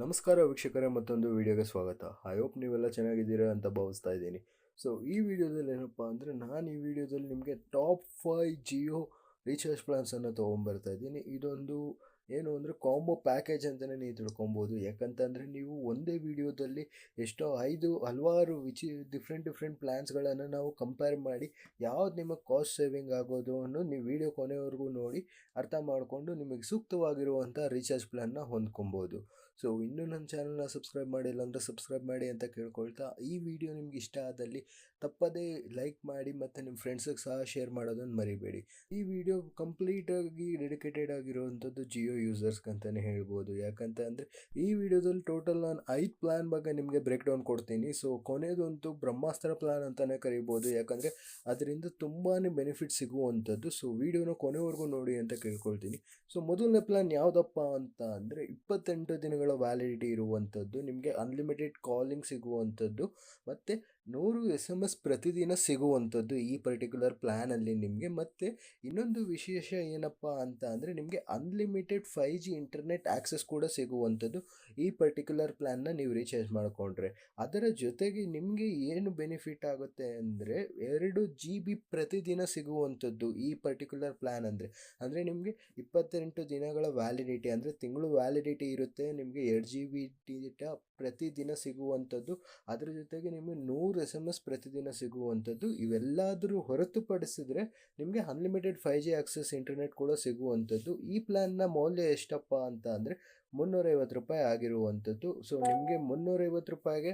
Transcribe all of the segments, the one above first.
ನಮಸ್ಕಾರ ವೀಕ್ಷಕರೇ, ಮತ್ತೊಂದು ವಿಡಿಯೋಗೆ ಸ್ವಾಗತ. ಐ ಹೋಪ್ ನೀವೆಲ್ಲ ಚೆನ್ನಾಗಿದ್ದೀರಾ ಅಂತ ಭಾವಿಸ್ತಾ ಇದ್ದೀನಿ. ಸೊ ಈ ವಿಡಿಯೋದಲ್ಲಿ ಏನಪ್ಪ ಅಂದರೆ ನಾನು ಈ ವಿಡಿಯೋದಲ್ಲಿ ನಿಮಗೆ ಟಾಪ್ ಫೈ ಜಿಯೋ ರೀಚಾರ್ಜ್ ಪ್ಲಾನ್ಸನ್ನು ತೊಗೊಂಬರ್ತಾ ಇದ್ದೀನಿ. ಇದೊಂದು ಏನು ಅಂದರೆ ಕಾಂಬೋ ಪ್ಯಾಕೇಜ್ ಅಂತಲೇ ನೀವು ತಿಳ್ಕೊಬೋದು. ಯಾಕಂತಂದರೆ ನೀವು ಒಂದೇ ವಿಡಿಯೋದಲ್ಲಿ ಎಷ್ಟೋ ಐದು, ಹಲವಾರು ವಿಚಿ ಡಿಫ್ರೆಂಟ್ ಡಿಫ್ರೆಂಟ್ ಪ್ಲ್ಯಾನ್ಸ್ಗಳನ್ನು ನಾವು ಕಂಪೇರ್ ಮಾಡಿ ಯಾವ್ದು ನಿಮಗೆ ಕಾಸ್ಟ್ ಸೇವಿಂಗ್ ಆಗೋದು ಅನ್ನೋ ನೀವು ವಿಡಿಯೋ ಕೊನೆವರೆಗೂ ನೋಡಿ ಅರ್ಥ ಮಾಡಿಕೊಂಡು ನಿಮಗೆ ಸೂಕ್ತವಾಗಿರುವಂಥ ರೀಚಾರ್ಜ್ ಪ್ಲ್ಯಾನ್ನ ಹೊಂದ್ಕೊಬೋದು. ಸೊ ಇನ್ನೂ ನನ್ನ ಚಾನಲ್ನ ಸಬ್ಸ್ಕ್ರೈಬ್ ಮಾಡಿಲ್ಲ ಅಂದರೆ ಸಬ್ಸ್ಕ್ರೈಬ್ ಮಾಡಿ ಅಂತ ಕೇಳ್ಕೊಳ್ತಾ, ಈ ವಿಡಿಯೋ ನಿಮ್ಗೆ ಇಷ್ಟ ಆದಲ್ಲಿ ತಪ್ಪದೇ ಲೈಕ್ ಮಾಡಿ ಮತ್ತು ನಿಮ್ಮ ಫ್ರೆಂಡ್ಸಿಗೆ ಸಹ ಶೇರ್ ಮಾಡೋದನ್ನು ಮರಿಬೇಡಿ. ಈ ವಿಡಿಯೋ ಕಂಪ್ಲೀಟಾಗಿ ಡೆಡಿಕೇಟೆಡ್ ಆಗಿರುವಂಥದ್ದು ಜಿಯೋ ಯೂಸರ್ಸ್ಗೆ ಅಂತಲೇ ಹೇಳ್ಬೋದು. ಯಾಕಂತ ಅಂದರೆ ಈ ವಿಡಿಯೋದಲ್ಲಿ ಟೋಟಲ್ ನಾನು ಐದು ಪ್ಲ್ಯಾನ್ ಬಗ್ಗೆ ನಿಮಗೆ ಬ್ರೇಕ್ ಡೌನ್ ಕೊಡ್ತೀನಿ. ಸೊ ಕೊನೆಯದಂತೂ ಬ್ರಹ್ಮಾಸ್ತ್ರ ಪ್ಲ್ಯಾನ್ ಅಂತಲೇ ಕರಿಬೋದು. ಯಾಕಂದರೆ ಅದರಿಂದ ತುಂಬಾ ಬೆನಿಫಿಟ್ ಸಿಗುವಂಥದ್ದು. ಸೊ ವಿಡಿಯೋನ ಕೊನೆವರೆಗೂ ನೋಡಿ ಅಂತ ಕೇಳ್ಕೊಳ್ತೀನಿ. ಸೊ ಮೊದಲನೇ ಪ್ಲ್ಯಾನ್ ಯಾವುದಪ್ಪ ಅಂತ ಅಂದರೆ ಇಪ್ಪತ್ತೆಂಟು ದಿನಗಳ ವ್ಯಾಲಿಡಿಟಿ ಇರುವಂಥದ್ದು ನಿಮಗೆ ಅನ್ಲಿಮಿಟೆಡ್ ಕಾಲಿಂಗ್ ಸಿಗುವಂಥದ್ದು ಮತ್ತು ನೂರು ಎಸ್ ಎಂ ಎಸ್ ಪ್ರತಿದಿನ ಸಿಗುವಂಥದ್ದು ಈ ಪರ್ಟಿಕ್ಯುಲರ್ ಪ್ಲ್ಯಾನಲ್ಲಿ ನಿಮಗೆ. ಮತ್ತು ಇನ್ನೊಂದು ವಿಶೇಷ ಏನಪ್ಪ ಅಂತ ಅಂದರೆ ನಿಮಗೆ unlimited five G internet access ಕೂಡ ಸಿಗುವಂಥದ್ದು ಈ ಪರ್ಟಿಕ್ಯುಲರ್ ಪ್ಲ್ಯಾನ್ನ ನೀವು ರೀಚಾರ್ಜ್ ಮಾಡಿಕೊಂಡ್ರೆ. ಅದರ ಜೊತೆಗೆ ನಿಮಗೆ ಏನು ಬೆನಿಫಿಟ್ ಆಗುತ್ತೆ ಅಂದರೆ ಎರಡು ಜಿ ಬಿ ಪ್ರತಿದಿನ ಸಿಗುವಂಥದ್ದು ಈ ಪರ್ಟಿಕ್ಯುಲರ್ ಪ್ಲ್ಯಾನ್ ಅಂದರೆ. ಅಂದರೆ ನಿಮಗೆ ಇಪ್ಪತ್ತೆಂಟು ದಿನಗಳ ವ್ಯಾಲಿಡಿಟಿ ಅಂದರೆ ತಿಂಗಳು ವ್ಯಾಲಿಡಿಟಿ ಇರುತ್ತೆ, ನಿಮಗೆ ಎರಡು ಜಿ ಬಿ ಡೇಟಾ ಪ್ರತಿದಿನ ಸಿಗುವಂಥದ್ದು. ಅದರ ಜೊತೆಗೆ ನಿಮಗೆ ನೂರು ಎಸ್ ಎಂ ಎಸ್ ಪ್ರತಿದಿನ ಸಿಗುವಂಥದ್ದು. ಇವೆಲ್ಲಾದರೂ ಹೊರತುಪಡಿಸಿದರೆ ನಿಮಗೆ unlimited five G access internet ಕೂಡ ಸಿಗುವಂಥದ್ದು. ಈ ಪ್ಲ್ಯಾನ್ನ ಮೌಲ್ಯ ಎಷ್ಟಪ್ಪ ಅಂತ ಅಂದರೆ ಮುನ್ನೂರೈವತ್ತು ರೂಪಾಯಿ ಆಗಿರುವಂಥದ್ದು. ಸೊ ನಿಮಗೆ ಮುನ್ನೂರೈವತ್ತು ರೂಪಾಯಿಗೆ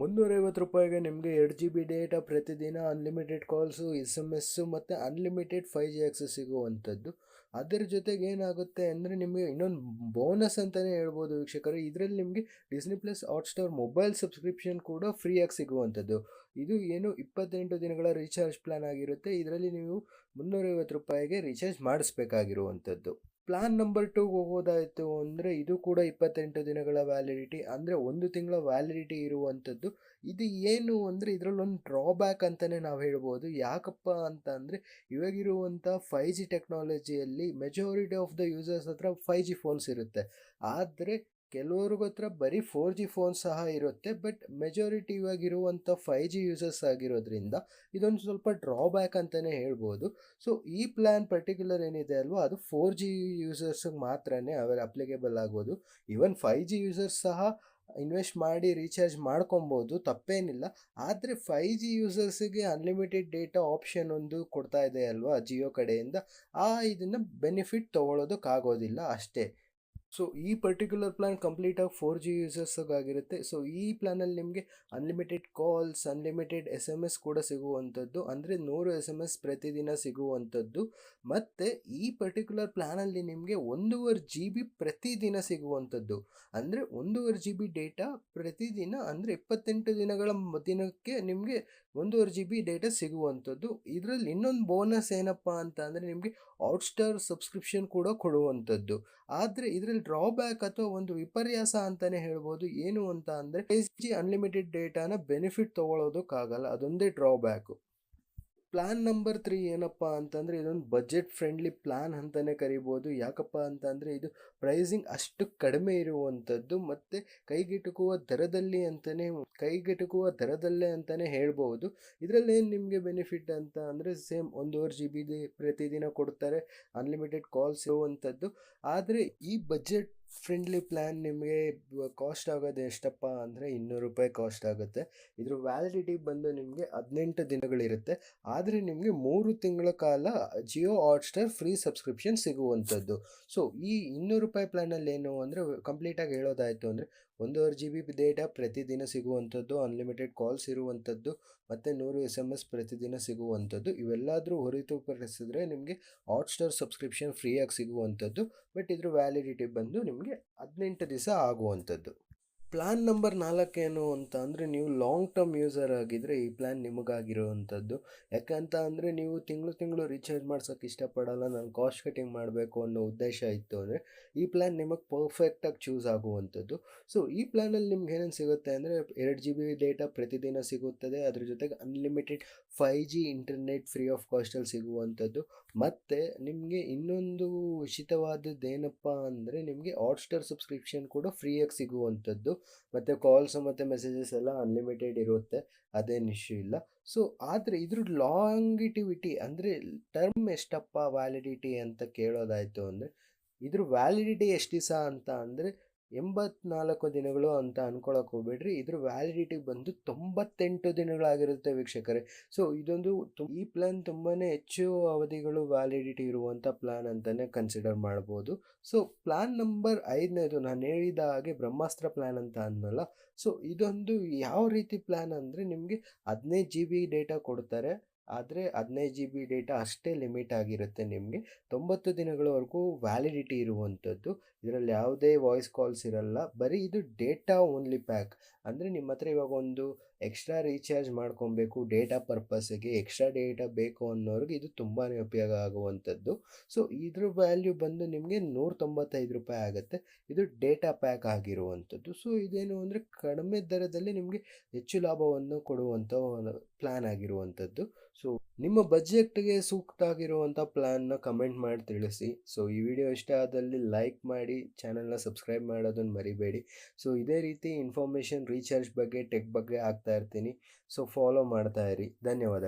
ಮುನ್ನೂರೈವತ್ತು ರೂಪಾಯಿಗೆ ನಿಮಗೆ ಎರಡು ಜಿ ಬಿ ಡೇಟಾ ಪ್ರತಿದಿನ unlimited calls S M S ಮತ್ತು ಅನ್ಲಿಮಿಟೆಡ್ ಫೈ ಜಿ ಆಕ್ಸಸ್ ಸಿಗುವಂಥದ್ದು. ಅದರ ಜೊತೆಗೆ ಏನಾಗುತ್ತೆ ಅಂದರೆ ನಿಮಗೆ ಇನ್ನೊಂದು ಬೋನಸ್ ಅಂತಲೇ ಹೇಳ್ಬೋದು ವೀಕ್ಷಕರು. ಇದರಲ್ಲಿ ನಿಮಗೆ Disney plus Hotstar mobile subscription ಕೂಡ ಫ್ರೀಯಾಗಿ ಸಿಗುವಂಥದ್ದು. ಇದು ಏನು ಇಪ್ಪತ್ತೆಂಟು ದಿನಗಳ ರೀಚಾರ್ಜ್ ಪ್ಲ್ಯಾನ್ ಆಗಿರುತ್ತೆ. ಇದರಲ್ಲಿ ನೀವು ಮುನ್ನೂರೈವತ್ತು ರೂಪಾಯಿಗೆ ರೀಚಾರ್ಜ್ ಮಾಡಿಸ್ಬೇಕಾಗಿರುವಂಥದ್ದು. ಪ್ಲ್ಯಾನ್ ನಂಬರ್ ಟೂಗೆ ಹೋಗೋದಾಯಿತು ಅಂದರೆ ಇದು ಕೂಡ ಇಪ್ಪತ್ತೆಂಟು ದಿನಗಳ ವ್ಯಾಲಿಡಿಟಿ ಅಂದರೆ ಒಂದು ತಿಂಗಳ ವ್ಯಾಲಿಡಿಟಿ ಇರುವಂಥದ್ದು ಇದು ಏನು ಅಂದರೆ ಇದರಲ್ಲೊಂದು ಡ್ರಾಬ್ಯಾಕ್ ಅಂತಲೇ ನಾವು ಹೇಳ್ಬೋದು. ಯಾಕಪ್ಪ ಅಂತ ಅಂದರೆ ಇವಾಗಿರುವಂಥ ಫೈ ಜಿ ಟೆಕ್ನಾಲಜಿಯಲ್ಲಿ ಮೆಜಾರಿಟಿ ಆಫ್ ದ ಯೂಸರ್ಸ್ ಹತ್ರ ಫೈ ಜಿ ಫೋನ್ಸ್ ಇರುತ್ತೆ. ಆದರೆ ಕೆಲವ್ರಿಗ ಹತ್ರ ಬರೀ ಫೋರ್ ಜಿ ಫೋನ್ ಸಹ ಇರುತ್ತೆ ಬಟ್ ಮೆಜಾರಿಟಿ ಇವಾಗಿರುವಂಥ ಫೈ ಜಿ ಯೂಸರ್ಸ್ ಆಗಿರೋದ್ರಿಂದ ಇದೊಂದು ಸ್ವಲ್ಪ ಡ್ರಾಬ್ಯಾಕ್ ಅಂತಲೇ ಹೇಳ್ಬೋದು. ಸೊ ಈ ಪ್ಲ್ಯಾನ್ ಪರ್ಟಿಕ್ಯುಲರ್ ಏನಿದೆ ಅಲ್ವಾ, ಅದು ಫೋರ್ ಜಿ ಯೂಸರ್ಸ್ಗೆ ಮಾತ್ರನೇ ಅವೆಲ್ಲ ಅಪ್ಲಿಕೇಬಲ್ ಆಗ್ಬೋದು. ಈವನ್ ಫೈ ಜಿ ಯೂಸರ್ಸ್ ಸಹ ಇನ್ವೆಸ್ಟ್ ಮಾಡಿ ರೀಚಾರ್ಜ್ ಮಾಡ್ಕೊಬೋದು, ತಪ್ಪೇನಿಲ್ಲ. ಆದರೆ ಫೈ ಜಿ ಯೂಸರ್ಸಿಗೆ ಅನ್ಲಿಮಿಟೆಡ್ ಡೇಟಾ ಆಪ್ಷನ್ ಒಂದು ಕೊಡ್ತಾ ಇದೆ ಅಲ್ವಾ ಜಿಯೋ ಕಡೆಯಿಂದ, ಆ ಇದನ್ನು ಬೆನಿಫಿಟ್ ತೊಗೊಳೋದಕ್ಕಾಗೋದಿಲ್ಲ ಅಷ್ಟೇ. ಸೊ, ಈ ಪರ್ಟಿಕ್ಯುಲರ್ ಪ್ಲ್ಯಾನ್ ಕಂಪ್ಲೀಟಾಗಿ ಫೋರ್ ಜಿ ಯೂಸರ್ಸ್ಗಾಗಿರುತ್ತೆ ಸೊ ಈ ಪ್ಲ್ಯಾನಲ್ಲಿ ನಿಮಗೆ unlimited calls unlimited S M S ಕೂಡ ಸಿಗುವಂಥದ್ದು. ಅಂದರೆ ನೂರು ಎಸ್ ಎಂ ಎಸ್ ಪ್ರತಿದಿನ ಸಿಗುವಂಥದ್ದು. ಮತ್ತು ಈ ಪರ್ಟಿಕ್ಯುಲರ್ ಪ್ಲ್ಯಾನಲ್ಲಿ ನಿಮಗೆ ಒಂದೂವರೆ ಜಿ ಬಿ ಪ್ರತಿದಿನ ಸಿಗುವಂಥದ್ದು. ಅಂದರೆ ಒಂದೂವರೆ ಜಿ ಬಿ ಡೇಟಾ ಪ್ರತಿದಿನ, ಅಂದರೆ ಇಪ್ಪತ್ತೆಂಟು ದಿನಗಳ ದಿನಕ್ಕೆ ನಿಮಗೆ ಒಂದೂವರೆ ಜಿ ಬಿ ಡೇಟಾ ಸಿಗುವಂಥದ್ದು. ಇದರಲ್ಲಿ ಇನ್ನೊಂದು ಬೋನಸ್ ಏನಪ್ಪ ಅಂತ ಅಂದರೆ ನಿಮಗೆ ಹಾಟ್ಸ್ಟಾರ್ ಸಬ್ಸ್ಕ್ರಿಪ್ಷನ್ ಕೂಡ ಕೊಡುವಂಥದ್ದು. ಆದರೆ ಇದರಲ್ಲಿ ಡ್ರಾಬ್ಯಾಕ್ ಅಥವಾ ಒಂದು ವಿಪರ್ಯಾಸ ಅಂತಾನೆ ಹೇಳ್ಬೋದು. ಏನು ಅಂತ ಅಂದ್ರೆ ಫೈವ್ ಜಿ ಅನ್ಲಿಮಿಟೆಡ್ ಡೇಟಾನ ಬೆನಿಫಿಟ್ ತೊಗೊಳೋದಕ್ಕಾಗಲ್ಲ. ಅದೊಂದೇ ಡ್ರಾಬ್ಯಾಕು ಪ್ಲ್ಯಾನ್ ನಂಬರ್ ತ್ರೀ ಏನಪ್ಪ ಅಂತಂದರೆ ಇದೊಂದು ಬಜೆಟ್ ಫ್ರೆಂಡ್ಲಿ ಪ್ಲ್ಯಾನ್ ಅಂತಲೇ ಕರಿಬೋದು. ಯಾಕಪ್ಪ ಅಂತಂದರೆ ಇದು ಪ್ರೈಸಿಂಗ್ ಅಷ್ಟು ಕಡಿಮೆ ಇರುವಂಥದ್ದು ಮತ್ತು ಕೈಗೆಟುಕುವ ದರದಲ್ಲಿ ಅಂತಲೇ ಕೈಗೆಟುಕುವ ದರದಲ್ಲೇ ಅಂತಲೇ ಹೇಳ್ಬೋದು. ಇದರಲ್ಲಿ ಏನು ನಿಮಗೆ ಬೆನಿಫಿಟ್ ಅಂತ ಅಂದರೆ ಸೇಮ್ ಒಂದೂವರೆ ಜಿ ಬಿ ಪ್ರತಿದಿನ ಕೊಡ್ತಾರೆ. ಅನ್ಲಿಮಿಟೆಡ್ ಕಾಲ್ಸ್ ಇರುವಂಥದ್ದು ಆದರೆ ಈ ಬಜೆಟ್ ಫ್ರೆಂಡ್ಲಿ ಪ್ಲ್ಯಾನ್ ನಿಮಗೆ ಕಾಸ್ಟ್ ಆಗೋದು ಎಷ್ಟಪ್ಪ ಅಂದರೆ ಇನ್ನೂರು ರೂಪಾಯಿ ಕಾಸ್ಟ್ ಆಗುತ್ತೆ. ಇದ್ರ ವ್ಯಾಲಿಡಿಟಿ ಬಂದು ನಿಮಗೆ ಹದಿನೆಂಟು ದಿನಗಳಿರುತ್ತೆ. ಆದರೆ ನಿಮಗೆ ಮೂರು ತಿಂಗಳ ಕಾಲ ಜಿಯೋ ಹಾಟ್ಸ್ಟಾರ್ ಫ್ರೀ ಸಬ್ಸ್ಕ್ರಿಪ್ಷನ್ ಸಿಗುವಂಥದ್ದು. ಸೊ ಈ ಇನ್ನೂರು ರೂಪಾಯಿ ಪ್ಲ್ಯಾನಲ್ಲಿ ಏನು ಅಂದರೆ ಕಂಪ್ಲೀಟಾಗಿ ಹೇಳೋದಾಯಿತು ಅಂದರೆ ಒಂದೂವರೆ ಜಿ ಬಿ ಡೇಟಾ ಪ್ರತಿದಿನ ಸಿಗುವಂಥದ್ದು ಅನ್ಲಿಮಿಟೆಡ್ ಕಾಲ್ಸ್ ಇರುವಂಥದ್ದು, ಮತ್ತು ನೂರು ಎಸ್ ಎಂ ಎಸ್ ಪ್ರತಿದಿನ ಸಿಗುವಂಥದ್ದು. ಇವೆಲ್ಲಾದರೂ ಹೊರತುಪಡಿಸಿದ್ರೆ ನಿಮಗೆ ಹಾಟ್ಸ್ಟಾರ್ ಸಬ್ಸ್ಕ್ರಿಪ್ಷನ್ ಫ್ರೀಯಾಗಿ ಸಿಗುವಂಥದ್ದು. ಬಟ್ ಇದ್ರ ವ್ಯಾಲಿಡಿಟಿ ಬಂದು ನಿಮಗೆ ಹದಿನೆಂಟು ದಿವಸ ಆಗುವಂಥದ್ದು. ಪ್ಲ್ಯಾನ್ ನಂಬರ್ ನಾಲ್ಕೇನು ಅಂತ ಅಂದರೆ ನೀವು ಲಾಂಗ್ ಟರ್ಮ್ ಯೂಸರ್ ಆಗಿದ್ದರೆ ಈ ಪ್ಲ್ಯಾನ್ ನಿಮಗಾಗಿರುವಂಥದ್ದು. ಯಾಕಂತ ಅಂದರೆ ನೀವು ತಿಂಗಳು ತಿಂಗಳು ರೀಚಾರ್ಜ್ ಮಾಡ್ಸೋಕ್ಕೆ ಇಷ್ಟಪಡಲ್ಲ, ನಾನು ಕಾಸ್ಟ್ ಕಟಿಂಗ್ ಮಾಡಬೇಕು ಅನ್ನೋ ಉದ್ದೇಶ ಇತ್ತು ಅಂದರೆ ಈ ಪ್ಲ್ಯಾನ್ ನಿಮಗೆ ಪರ್ಫೆಕ್ಟಾಗಿ ಚೂಸ್ ಆಗುವಂಥದ್ದು. ಸೊ ಈ ಪ್ಲ್ಯಾನಲ್ಲಿ ನಿಮ್ಗೆ ಏನೇನು ಸಿಗುತ್ತೆ ಅಂದರೆ ಎರಡು ಜಿ ಬಿ ಡೇಟಾ ಪ್ರತಿದಿನ ಸಿಗುತ್ತದೆ, ಅದ್ರ ಜೊತೆಗೆ unlimited five G internet free of ಕಾಸ್ಟಲ್ಲಿ ಸಿಗುವಂಥದ್ದು. ಮತ್ತು ನಿಮಗೆ ಇನ್ನೊಂದು ಉಚಿತವಾದದ್ದು ಏನಪ್ಪ ಅಂದರೆ ನಿಮಗೆ ಹಾಟ್ಸ್ಟಾರ್ ಸಬ್ಸ್ಕ್ರಿಪ್ಷನ್ ಕೂಡ ಫ್ರೀಯಾಗಿ ಸಿಗುವಂಥದ್ದು. ಮತ್ತು ಕಾಲ್ಸ್ ಮತ್ತು ಮೆಸೇಜಸ್ ಎಲ್ಲ ಅನ್ಲಿಮಿಟೆಡ್ ಇರುತ್ತೆ. ಅದೇನು ಇಶ್ಯೂ ಇಲ್ಲ. ಸೊ ಆದರೆ ಇದ್ರ ಲಾಂಗಿಟಿವಿಟಿ ಅಂದರೆ ಟರ್ಮ್ ಎಷ್ಟಪ್ಪ ವ್ಯಾಲಿಡಿಟಿ ಅಂತ ಕೇಳೋದಾಯಿತು ಅಂದರೆ, ಇದ್ರ ವ್ಯಾಲಿಡಿಟಿ ಎಷ್ಟು ದಿವಸ ಅಂತ ಅಂದರೆ ಎಂಬತ್ನಾಲ್ಕು ದಿನಗಳು ಅಂತ ಅನ್ಕೊಳಕ್ಕೆ ಹೋಗ್ಬೇಡ್ರಿ. ಇದ್ರ ವ್ಯಾಲಿಡಿಟಿ ಬಂದು ತೊಂಬತ್ತೆಂಟು ದಿನಗಳಾಗಿರುತ್ತೆ ವೀಕ್ಷಕರೇ. ಸೊ ಇದೊಂದು ಈ ಪ್ಲ್ಯಾನ್ ತುಂಬಾ ಹೆಚ್ಚು ಅವಧಿಗಳು ವ್ಯಾಲಿಡಿಟಿ ಇರುವಂಥ ಪ್ಲ್ಯಾನ್ ಅಂತಲೇ ಕನ್ಸಿಡರ್ ಮಾಡ್ಬೋದು. ಸೊ ಪ್ಲ್ಯಾನ್ ನಂಬರ್ ಐದನೇದು ನಾನು ಹೇಳಿದ ಹಾಗೆ ಬ್ರಹ್ಮಾಸ್ತ್ರ ಪ್ಲ್ಯಾನ್ ಅಂತ ಅನ್ನಲ್ಲ ಸೊ ಇದೊಂದು ಯಾವ ರೀತಿ ಪ್ಲ್ಯಾನ್ ಅಂದರೆ ನಿಮಗೆ ಹದಿನೈದು ಜಿ ಬಿ ಡೇಟಾ ಕೊಡ್ತಾರೆ. ಆದರೆ ಹದಿನೈದು ಜಿ ಬಿ ಡೇಟಾ ಅಷ್ಟೇ ಲಿಮಿಟ್ ಆಗಿರುತ್ತೆ ನಿಮಗೆ. ತೊಂಬತ್ತು ದಿನಗಳವರೆಗೂ ವ್ಯಾಲಿಡಿಟಿ ಇರುವಂಥದ್ದು. ಇದರಲ್ಲಿ ಯಾವುದೇ ವಾಯ್ಸ್ ಕಾಲ್ಸ್ ಇರಲ್ಲ. ಬರೀ ಇದು ಡೇಟಾ ಓನ್ಲಿ ಪ್ಯಾಕ್ ಅಂದರೆ ನಿಮ್ಮ ಹತ್ರ ಇವಾಗ ಒಂದು ಎಕ್ಸ್ಟ್ರಾ ರೀಚಾರ್ಜ್ ಮಾಡ್ಕೊಬೇಕು ಡೇಟಾ ಪರ್ಪಸ್ಗೆ ಎಕ್ಸ್ಟ್ರಾ ಡೇಟಾ ಬೇಕು ಅನ್ನೋರಿಗೆ ಇದು ತುಂಬಾ ಉಪಯೋಗ ಆಗುವಂಥದ್ದು. ಸೊ ಇದ್ರ ವ್ಯಾಲ್ಯೂ ಬಂದು ನಿಮಗೆ ನೂರ ತೊಂಬತ್ತೈದು ರೂಪಾಯಿ ಆಗುತ್ತೆ. ಇದು ಡೇಟಾ ಪ್ಯಾಕ್ ಆಗಿರುವಂಥದ್ದು. ಸೊ ಇದೇನು ಅಂದರೆ ಕಡಿಮೆ ದರದಲ್ಲಿ ನಿಮಗೆ ಹೆಚ್ಚು ಲಾಭವನ್ನು ಕೊಡುವಂಥ ಪ್ಲ್ಯಾನ್ ಆಗಿರುವಂಥದ್ದು. ಸೊ ನಿಮ್ಮ ಬಜೆಟ್ಗೆ ಸೂಕ್ತ ಆಗಿರುವಂಥ ಪ್ಲ್ಯಾನ್ನ ಕಮೆಂಟ್ ಮಾಡಿ ತಿಳಿಸಿ. ಸೊ ಈ ವಿಡಿಯೋ ಇಷ್ಟ ಆದಲ್ಲಿ ಲೈಕ್ ಮಾಡಿ ಚಾನಲ್ನ ಸಬ್ಸ್ಕ್ರೈಬ್ ಮಾಡೋದನ್ನು ಮರಿಬೇಡಿ. ಸೊ ಇದೇ ರೀತಿ ಇನ್ಫಾರ್ಮೇಷನ್ ರೀಚಾರ್ಜ್ ಬಗ್ಗೆ ಟೆಕ್ ಬಗ್ಗೆ ಆಗ್ತಾ ಇರ್ತೀನಿ. ಸೊ ಫಾಲೋ ಮಾಡ್ತಾ ಇರಿ. ಧನ್ಯವಾದಗಳು.